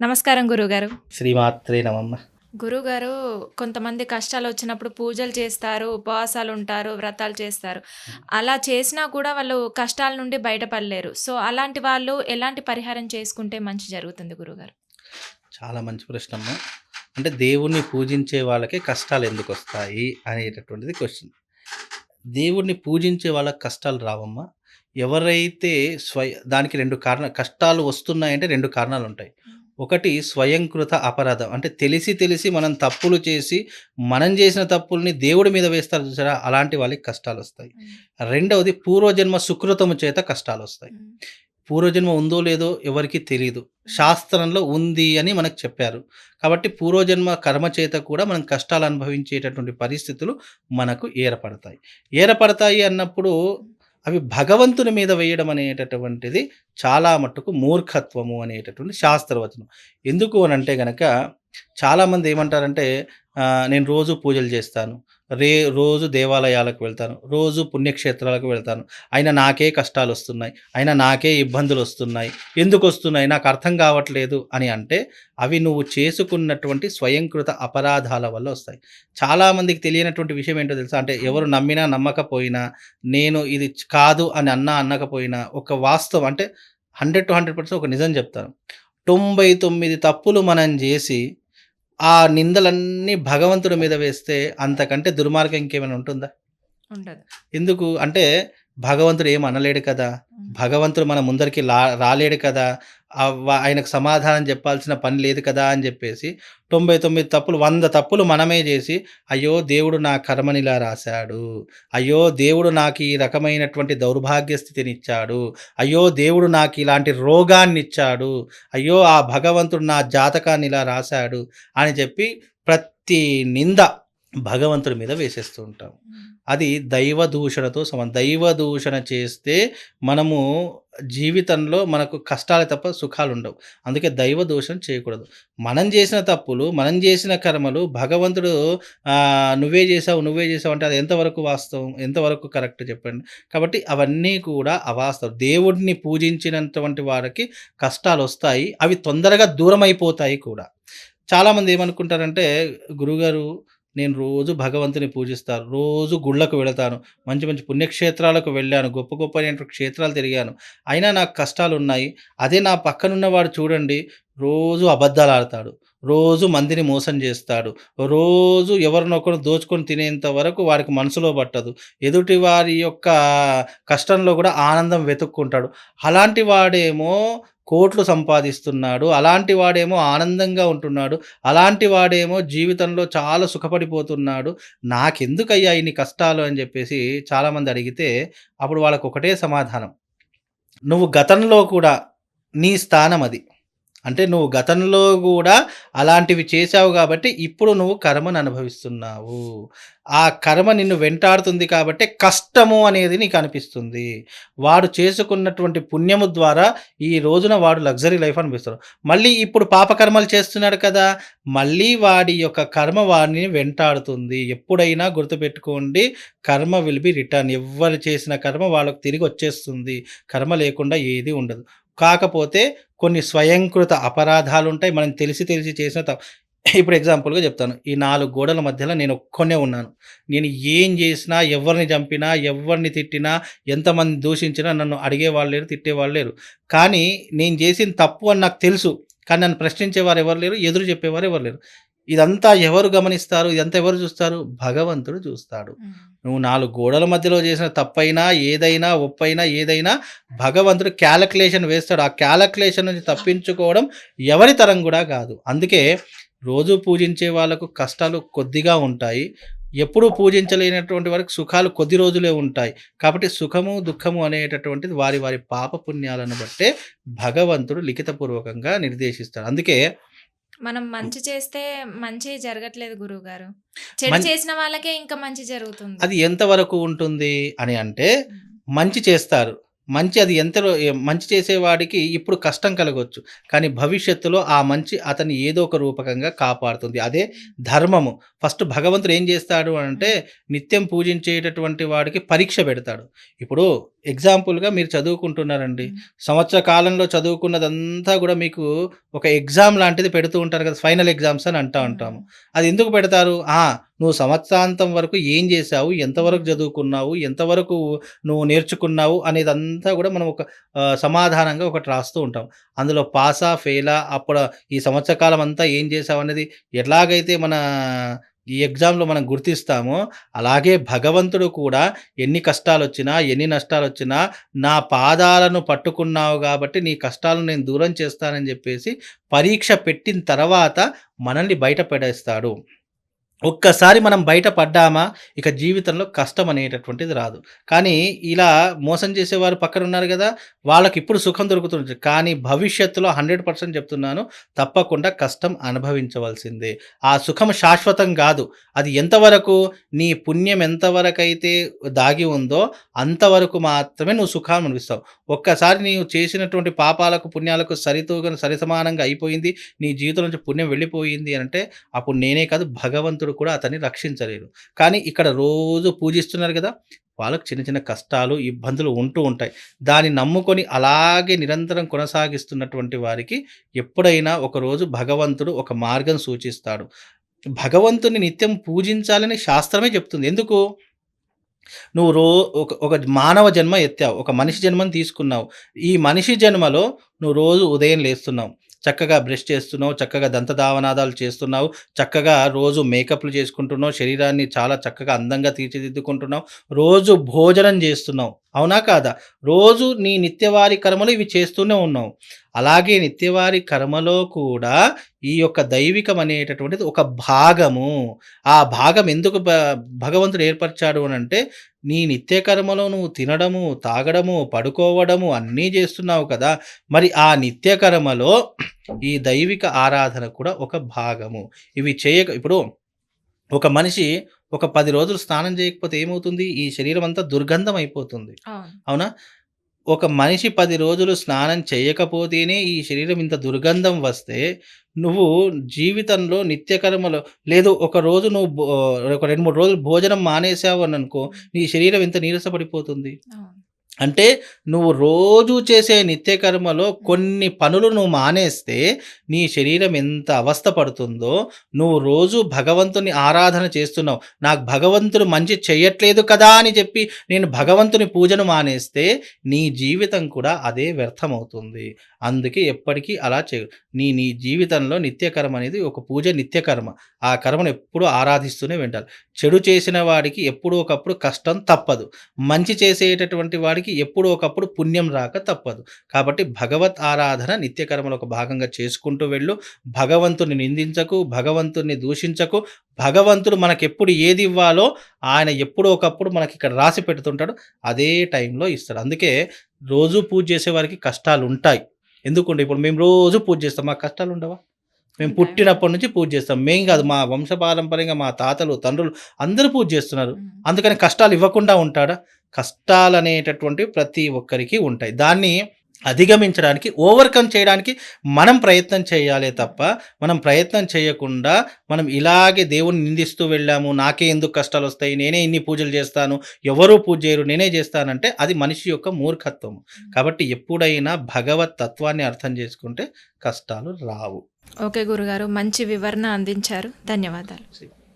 నమస్కారం గురుగారు. శ్రీమాత్రే నమమ్మ గురుగారు కొంతమంది కష్టాలు వచ్చినప్పుడు పూజలు చేస్తారు ఉపవాసాలు ఉంటారు వ్రతాలు చేస్తారు. అలా చేసినా కూడా వాళ్ళు కష్టాల నుండి బయటపడలేరు. సో అలాంటి వాళ్ళు ఎలాంటి పరిహారం చేసుకుంటే మంచి జరుగుతుంది గురుగారు? చాలా మంచి ప్రశ్న అంటే దేవుణ్ణి పూజించే వాళ్ళకే కష్టాలు ఎందుకు వస్తాయి అనేటటువంటిది క్వశ్చన్ దేవుణ్ణి పూజించే వాళ్ళకి కష్టాలు రావమ్మా. ఎవరైతే స్వయ దానికి రెండు కారణ కష్టాలు వస్తున్నాయంటే రెండు కారణాలు ఉంటాయి. ఒకటి స్వయంకృత అపరాధం. అంటే తెలిసి తెలిసి మనం తప్పులు చేసి మనం చేసిన తప్పుల్ని దేవుడి మీద వేస్తారు చూసారా? అలాంటి వాళ్ళకి కష్టాలు వస్తాయి. రెండవది పూర్వజన్మ సుకృతము చేత కష్టాలు వస్తాయి. పూర్వజన్మ ఉందో లేదో ఎవరికి తెలియదు శాస్త్రంలో ఉంది అని మనకు చెప్పారు. కాబట్టి పూర్వజన్మ కర్మ చేత కూడా మనం కష్టాలు అనుభవించేటటువంటి పరిస్థితులు మనకు ఏర్పడతాయి. ఏర్పడతాయి అన్నప్పుడు అవి భగవంతుని మీద వేయడం అనేటటువంటిది చాలా మట్టుకు మూర్ఖత్వము అనేటటువంటి శాస్త్రవచనం. ఎందుకు అని అంటే గనక చాలామంది ఏమంటారంటే నేను రోజు పూజలు చేస్తాను. రే రోజు దేవాలయాలకు వెళ్తాను. రోజు పుణ్యక్షేత్రాలకు వెళ్తాను. అయినా నాకే కష్టాలు వస్తున్నాయి అయినా నాకే ఇబ్బందులు వస్తున్నాయి ఎందుకు వస్తున్నాయి నాకు అర్థం కావట్లేదు అని అంటే అవి నువ్వు చేసుకున్నటువంటి స్వయంకృత అపరాధాల వల్ల వస్తాయి. చాలామందికి తెలియనటువంటి విషయం ఏంటో తెలుసా? అంటే ఎవరు నమ్మినా నమ్మకపోయినా నేను ఇది కాదు అని అన్నా అన్నకపోయినా ఒక వాస్తవం అంటే హండ్రెడ్ టు హండ్రెడ్ పర్సెంట్ ఒక నిజం చెప్తాను. తొంభై తొమ్మిది తప్పులు మనం చేసి ఆ నిందలన్నీ భగవంతుడి మీద వేస్తే అంతకంటే దుర్మార్గం ఇంకేమైనా ఉంటుందా? ఉండదు. ఎందుకు? అంటే భగవంతుడు ఏం అనలేడు కదా. భగవంతుడు మన ముందరికి లా రాలేడు కదా ఆయనకు సమాధానం చెప్పాల్సిన పని లేదు కదా అని చెప్పేసి తొంభై తొమ్మిది తప్పులు వంద తప్పులు మనమే చేసి అయ్యో దేవుడు నా కర్మనిలా రాశాడు అయ్యో దేవుడు నాకు ఈ రకమైనటువంటి దౌర్భాగ్య స్థితిని ఇచ్చాడు అయ్యో దేవుడు నాకు ఇలాంటి రోగాన్ని ఇచ్చాడు అయ్యో ఆ భగవంతుడు నా జాతకాన్ని ఇలా రాశాడు అని చెప్పి ప్రతి నింద భగవంతుడి మీద వేసేస్తూ ఉంటాం. అది దైవ దూషణతో సమానం దైవ దూషణ చేస్తే మనము జీవితంలో మనకు కష్టాలు తప్ప సుఖాలు ఉండవు. అందుకే దైవ దూషణ చేయకూడదు. మనం చేసిన తప్పులు మనం చేసిన కర్మలు భగవంతుడు నువ్వే చేసావు నువ్వే చేసావు అంటే అది ఎంతవరకు వాస్తవం ఎంతవరకు కరెక్ట్ చెప్పండి. కాబట్టి అవన్నీ కూడా అవాస్తవం. దేవుడిని పూజించినటువంటి వారికి కష్టాలు వస్తాయి అవి తొందరగా దూరం అయిపోతాయి కూడా. చాలామంది ఏమనుకుంటారంటే గురుగారు నేను రోజు భగవంతుని పూజిస్తాను రోజు గుళ్ళకు వెళతాను మంచి మంచి పుణ్యక్షేత్రాలకు వెళ్ళాను గొప్ప గొప్ప అయినటువంటి క్షేత్రాలు తిరిగాను. అయినా నాకు కష్టాలు ఉన్నాయి అదే నా పక్కనున్నవాడు చూడండి రోజు అబద్ధాలు ఆడతాడు రోజు మందిని మోసం చేస్తాడు రోజు ఎవరినొకరు దోచుకొని తినేంత వరకు వారికి మనసులో పట్టదు ఎదుటి వారి యొక్క కష్టంలో కూడా ఆనందం వెతుక్కుంటాడు. అలాంటి వాడేమో కోట్లు సంపాదిస్తున్నాడు. అలాంటి వాడేమో ఆనందంగా ఉంటున్నాడు. అలాంటి వాడేమో జీవితంలో చాలా సుఖపడిపోతున్నాడు. నాకెందుకయ్యా ఇన్ని కష్టాలు అని చెప్పేసి చాలామంది అడిగితే అప్పుడు వాళ్ళకు ఒకటే సమాధానం. నువ్వు గతంలో కూడా నీ స్థానం అది. అంటే నువ్వు గతంలో కూడా అలాంటివి చేశావు కాబట్టి ఇప్పుడు నువ్వు కర్మను అనుభవిస్తున్నావు. ఆ కర్మ నిన్ను వెంటాడుతుంది కాబట్టి కష్టము అనేది నీకు అనిపిస్తుంది. వాడు చేసుకున్నటువంటి పుణ్యము ద్వారా ఈ రోజున వాడు లగ్జరీ లైఫ్ అనిపిస్తాడు మళ్ళీ ఇప్పుడు పాపకర్మలు చేస్తున్నాడు కదా మళ్ళీ వాడి యొక్క కర్మ వాడిని వెంటాడుతుంది. ఎప్పుడైనా గుర్తుపెట్టుకోండి కర్మ విల్ బి రిటర్న్. ఎవరు చేసిన కర్మ వాళ్ళకు తిరిగి వచ్చేస్తుంది. కర్మ లేకుండా ఏది ఉండదు. కాకపోతే కొన్ని స్వయంకృత అపరాధాలు ఉంటాయి మనం తెలిసి తెలిసి చేసిన ఇప్పుడు ఎగ్జాంపుల్గా చెప్తాను. ఈ నాలుగు గోడల మధ్యలో నేను ఒక్కనే ఉన్నాను. నేను ఏం చేసినా ఎవరిని చంపినా ఎవరిని తిట్టినా ఎంతమంది దూషించినా నన్ను అడిగేవాళ్ళు లేరు తిట్టేవాళ్ళు లేరు. కానీ నేను చేసిన తప్పు అని నాకు తెలుసు. కానీ నన్ను ప్రశ్నించేవారు ఎవరు లేరు ఎదురు చెప్పేవారు ఎవరు లేరు. ఇదంతా ఎవరు గమనిస్తారు? ఇదంతా ఎవరు చూస్తారు? భగవంతుడు చూస్తాడు. నువ్వు నాలుగు గోడల మధ్యలో చేసిన తప్పైనా ఏదైనా ఒప్పైనా ఏదైనా భగవంతుడు క్యాలకులేషన్ వేస్తాడు. ఆ క్యాలకులేషన్ నుంచి తప్పించుకోవడం ఎవరి తరం కూడా కాదు. అందుకే రోజు పూజించే వాళ్ళకు కష్టాలు కొద్దిగా ఉంటాయి. ఎప్పుడూ పూజించలేనటువంటి వారికి సుఖాలు కొద్ది రోజులే ఉంటాయి. కాబట్టి సుఖము దుఃఖము అనేటటువంటిది వారి వారి పాప పుణ్యాలను బట్టే భగవంతుడు లిఖితపూర్వకంగా నిర్దేశిస్తాడు. అందుకే మనం మంచి చేస్తే మంచి జరగట్లేదు గురువు గారు చెడు చేసిన వాళ్ళకే ఇంకా మంచి జరుగుతుంది. అది ఎంతవరకు ఉంటుంది అని అంటే మంచి చేస్తారు. మంచి అది ఎంతలో ఎ మంచి చేసేవాడికి ఇప్పుడు కష్టం కలగొచ్చు. కానీ భవిష్యత్తులో ఆ మంచి అతన్ని ఏదో ఒక రూపకంగా కాపాడుతుంది. అదే ధర్మము. ఫస్ట్ భగవంతుడు ఏం చేస్తాడు అనంటే నిత్యం పూజించేటటువంటి వాడికి పరీక్ష పెడతాడు. ఇప్పుడు ఎగ్జాంపుల్‌గా మీరు చదువుకుంటున్నారండి. సంవత్సర కాలంలో చదువుకున్నదంతా గూడా మీకు ఒక ఎగ్జామ్ లాంటిది పెడుతూ ఉంటారు కదా! ఫైనల్ ఎగ్జామ్స్ అని అంటా ఉంటాము. అది ఎందుకు పెడతారు? నువ్వు సంవత్సరాంతం వరకు ఏం చేశావు? ఎంతవరకు చదువుకున్నావు? ఎంతవరకు నువ్వు నేర్చుకున్నావు? అనేది అంతా కూడా మనం ఒక సమాధానంగా ఒకటి రాస్తూ ఉంటాం. అందులో పాసా? ఫెయిలా? అప్పుడు ఈ సంవత్సర కాలం అంతా ఏం చేశావనేది ఎలాగైతే మన ఈ ఎగ్జామ్‌లో మనం గుర్తిస్తామో, అలాగే భగవంతుడు కూడా ఎన్ని కష్టాలు వచ్చినా ఎన్ని నష్టాలు వచ్చినా నా పాదాలను పట్టుకున్నావు కాబట్టి నీ కష్టాలను నేను దూరం చేస్తానని చెప్పేసి పరీక్ష పెట్టిన తర్వాత మనల్ని బయటపడేస్తాడు ఒక్కసారి మనం బయట పడ్డామా ఇక జీవితంలో కష్టం అనేటటువంటిది రాదు. కానీ ఇలా మోసం చేసేవారు పక్కన ఉన్నారు కదా వాళ్ళకి ఇప్పుడు సుఖం దొరుకుతుంది. కానీ భవిష్యత్తులో 100% చెప్తున్నాను తప్పకుండా కష్టం అనుభవించవలసిందే. ఆ సుఖం శాశ్వతం కాదు అది ఎంతవరకు నీ పుణ్యం ఎంతవరకైతే దాగి ఉందో అంతవరకు మాత్రమే నువ్వు సుఖాన్ని అనిపిస్తావు ఒక్కసారి నీవు చేసినటువంటి పాపాలకు, పుణ్యాలకు సరితూగని సరిసమానంగా అయిపోయింది. నీ జీవితం నుంచి పుణ్యం వెళ్ళిపోయింది అంటే అప్పుడు నేనే కాదు భగవంతుడు కూడా అతన్ని రక్షించలేరు. కానీ ఇక్కడ రోజు పూజిస్తున్నారు కదా వాళ్ళకు చిన్న చిన్న కష్టాలు, ఇబ్బందులు ఉంటూ ఉంటాయి. దాన్ని నమ్ముకొని అలాగే నిరంతరం కొనసాగిస్తున్నటువంటి వారికి ఎప్పుడైనా ఒకరోజు భగవంతుడు ఒక మార్గం సూచిస్తాడు. భగవంతుని నిత్యం పూజించాలని శాస్త్రమే చెప్తుంది. ఎందుకు? నువ్వు రో ఒక ఒక మానవ జన్మ ఎత్తావు. ఒక మనిషి జన్మను తీసుకున్నావు. ఈ మనిషి జన్మలో నువ్వు రోజు ఉదయం లేస్తున్నావు. చక్కగా బ్రష్ చేస్తున్నావు. చక్కగా దంతధావనాదాలు చేస్తున్నావు. చక్కగా రోజు మేకప్‌లు చేసుకుంటున్నావు. శరీరాన్ని చాలా చక్కగా అందంగా తీర్చిదిద్దుకుంటున్నావు. రోజు భోజనం చేస్తున్నావు అవునా? కాదా? రోజు నీ నిత్యవారి కర్మలు ఇవి చేస్తూనే ఉన్నావు. అలాగే నిత్యవారి కర్మలో కూడా ఈ యొక్క దైవికం అనేటటువంటిది ఒక భాగము. ఆ భాగం ఎందుకు భ భగవంతుడు ఏర్పరిచాడు అని అంటే నీ నిత్య కర్మలో నువ్వు తినడము, తాగడము, పడుకోవడము అన్నీ చేస్తున్నావు కదా! మరి ఆ నిత్య కర్మలో ఈ దైవిక ఆరాధన కూడా ఒక భాగము. ఇవి చేయక ఇప్పుడు ఒక మనిషి ఒక 10 రోజులు స్నానం చేయకపోతే ఏమవుతుంది? ఈ శరీరం అంతా దుర్గంధం అయిపోతుంది. అవును. ఒక మనిషి 10 రోజులు స్నానం చేయకపోతేనే ఈ శరీరం ఇంత దుర్గంధం వస్తే, నువ్వు జీవితంలో నిత్య కర్మలో లేదు ఒక రోజు నువ్వు ఒక 2, 3 రోజులు భోజనం మానేసావు అననుకో, నీ శరీరం ఎంత నీరస పడిపోతుంది. అవును. అంటే నువ్వు రోజు చేసే నిత్యకర్మలో కొన్ని పనులు నువ్వు మానేస్తే, నీ శరీరం ఎంత అవస్థ పడుతుందో, నువ్వు రోజు భగవంతుని ఆరాధన చేస్తున్నావు. నాకు భగవంతుడు మంచి చెయ్యట్లేదు కదా! అని చెప్పి నేను భగవంతుని పూజను మానేస్తే, నీ జీవితం కూడా అదే వ్యర్థమవుతుంది. అందుకే ఎప్పటికీ అలా చేయ నీ నీ జీవితంలో నిత్యకర్మ అనేది ఒక పూజ నిత్యకర్మ ఆ కర్మను ఎప్పుడూ ఆరాధిస్తూనే వింటారు చెడు చేసిన వాడికి ఎప్పుడూ ఒకప్పుడు కష్టం తప్పదు. మంచి చేసేటటువంటి వాడికి ఎప్పుడో ఒకప్పుడు పుణ్యం రాక తప్పదు. కాబట్టి భగవత్ ఆరాధన నిత్యకర్మలో ఒక భాగంగా చేసుకుంటూ వెళ్ళు. భగవంతుని నిందించకు, భగవంతుని దూషించకు. భగవంతుడు మనకెప్పుడు ఏది ఇవ్వాలో ఆయన ఎప్పుడో ఒకప్పుడు మనకి ఇక్కడ రాసి పెడుతుంటాడు. అదే టైంలో ఇస్తాడు. అందుకే రోజు పూజ చేసే వారికి కష్టాలు ఉంటాయి ఎందుకంటే ఇప్పుడు మేము రోజు పూజ చేస్తాం. మాకు కష్టాలుండవా? మేము. పుట్టినప్పటి నుంచి పూజ చేస్తాం. మేం గాదు మా వంశపారంపర్యంగా మా తాతలు, తండ్రులు అందరూ పూజ చేస్తున్నారు. అందుకని కష్టాలు ఇవ్వకుండా ఉంటాడా? కష్టాలనేటటువంటివి ప్రతి ఒక్కరికి ఉంటాయి. దాన్ని అధిగమించడానికి, ఓవర్‌కమ్ చేయడానికి మనం ప్రయత్నం చేయాలే తప్ప, మనం ప్రయత్నం చేయకుండా మనం ఇలాగే దేవుడిని నిందిస్తూ వెళ్ళాము. నాకే ఎందుకు కష్టాలొస్తాయి? నేనే ఇన్ని పూజలు చేస్తాను. ఎవరు పూజ చేయరు. నేనే చేస్తానంటే అది మనిషి యొక్క మూర్ఖత్వం. కాబట్టి ఎప్పుడైనా భగవత్ తత్వాన్ని అర్థం చేసుకుంటే కష్టాలు రావు. ఓకే గురుగారు. మంచి వివరణ అందించారు. ధన్యవాదాలు.